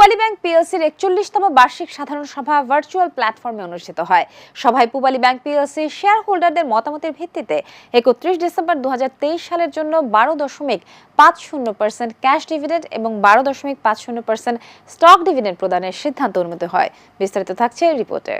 পুবালী bank পিএলসির একচল্লিশতম বার্ষিক সাধারণ সভা ভার্চুয়াল প্ল্যাটফর্মে অনুষ্ঠিত হয়। সভায় পুবালী ব্যাংক পিএলসি শেয়ার হোল্ডারদের মতামতের ভিত্তিতে একত্রিশ ডিসেম্বর দু হাজার তেইশ সালের জন্য বারো দশমিক পাঁচ শূন্য পার্সেন্ট ক্যাশ ডিভিডেন্ড এবং বারো দশমিক পাঁচ শূন্য পার্সেন্ট স্টক ডিভিডেন্ড প্রদানের সিদ্ধান্ত অনুমোদিত হয়। বিস্তারিত থাকছে রিপোর্টে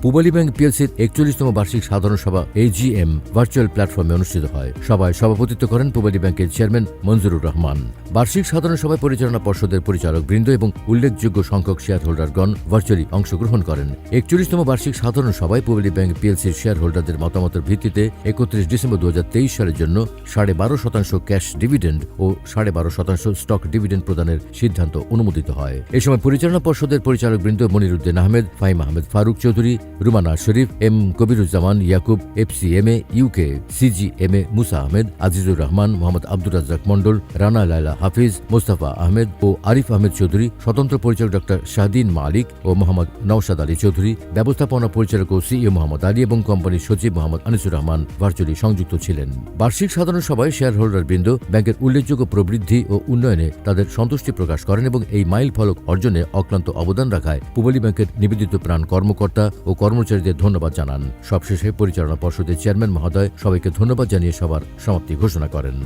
পূবালী ব্যাংক পিএলসির একচল্লিশতম বার্ষিক সাধারণ সভা এজিএম ভার্চুয়াল প্ল্যাটফর্মে অনুষ্ঠিত হয়। সভায় সভাপতিত্ব করেন পূবালী ব্যাংকের চেয়ারম্যান মঞ্জুরুর রহমান। বার্ষিক সাধারণ সভায় পরিচালনা পর্ষদের পরিচালক বৃন্দ এবং উল্লেখযোগ্য সংখ্যক শেয়ার হোল্ডারগণ ভার্চুয়ালি অংশগ্রহণ করেন। একচল্লিশতম বার্ষিক সাধারণ সভায় পূবালী ব্যাংক পিএলসির শেয়ার হোল্ডারদের মতামতের ভিত্তিতে একত্রিশ ডিসেম্বর দু হাজার তেইশ সালের জন্য সাড়ে বারো শতাংশ ক্যাশ ডিভিডেন্ড ও সাড়ে বারো শতাংশ স্টক ডিভিডেন্ড প্রদানের সিদ্ধান্ত অনুমোদিত হয়। এ সময় পরিচালনা পর্ষদের পরিচালক বৃন্দ Moniruddin Ahmed Faim Ahmed Faruk Chowdhury Rumana Sharif M Kabiruzzaman Yakub FCMA UK CGMA Musa Ahmed Azizur Rahman Mohammad Abdur Razzak Mondal Rana Laila Hafiz Mostafa Ahmed ও আরিফ আহমেদ চৌধুরী স্বতন্ত্র পরিচালক ডক্টর শাহদিন মালিক ও মোহাম্মদ নওশাদ আলী চৌধুরী ব্যবস্থাপনা পরিচালক ও সিইও মোহাম্মদ আলী এবং কোম্পানির সচিব মোহাম্মদ আনিসুর রহমান ভার্চুয়ালি সংযুক্ত ছিলেন। বার্ষিক সাধারণ সভায় শেয়ার হোল্ডার বৃন্দ ব্যাংকের উল্লেখযোগ্য প্রবৃদ্ধি ও উন্নয়নে তাদের সন্তুষ্টি প্রকাশ করেন এবং এই মাইল ফলক অর্জনে অক্লান্ত অবদান রাখায় পুবালী ব্যাংকের নিবেদিত প্রাণ কর্মকর্তা ও কর্মচারীদের ধন্যবাদ জানান। সবশেষে পরিচালনা পর্ষদের চেয়ারম্যান মহোদয় সবাইকে ধন্যবাদ জানিয়ে সবার সমাপ্তি ঘোষণা করেন।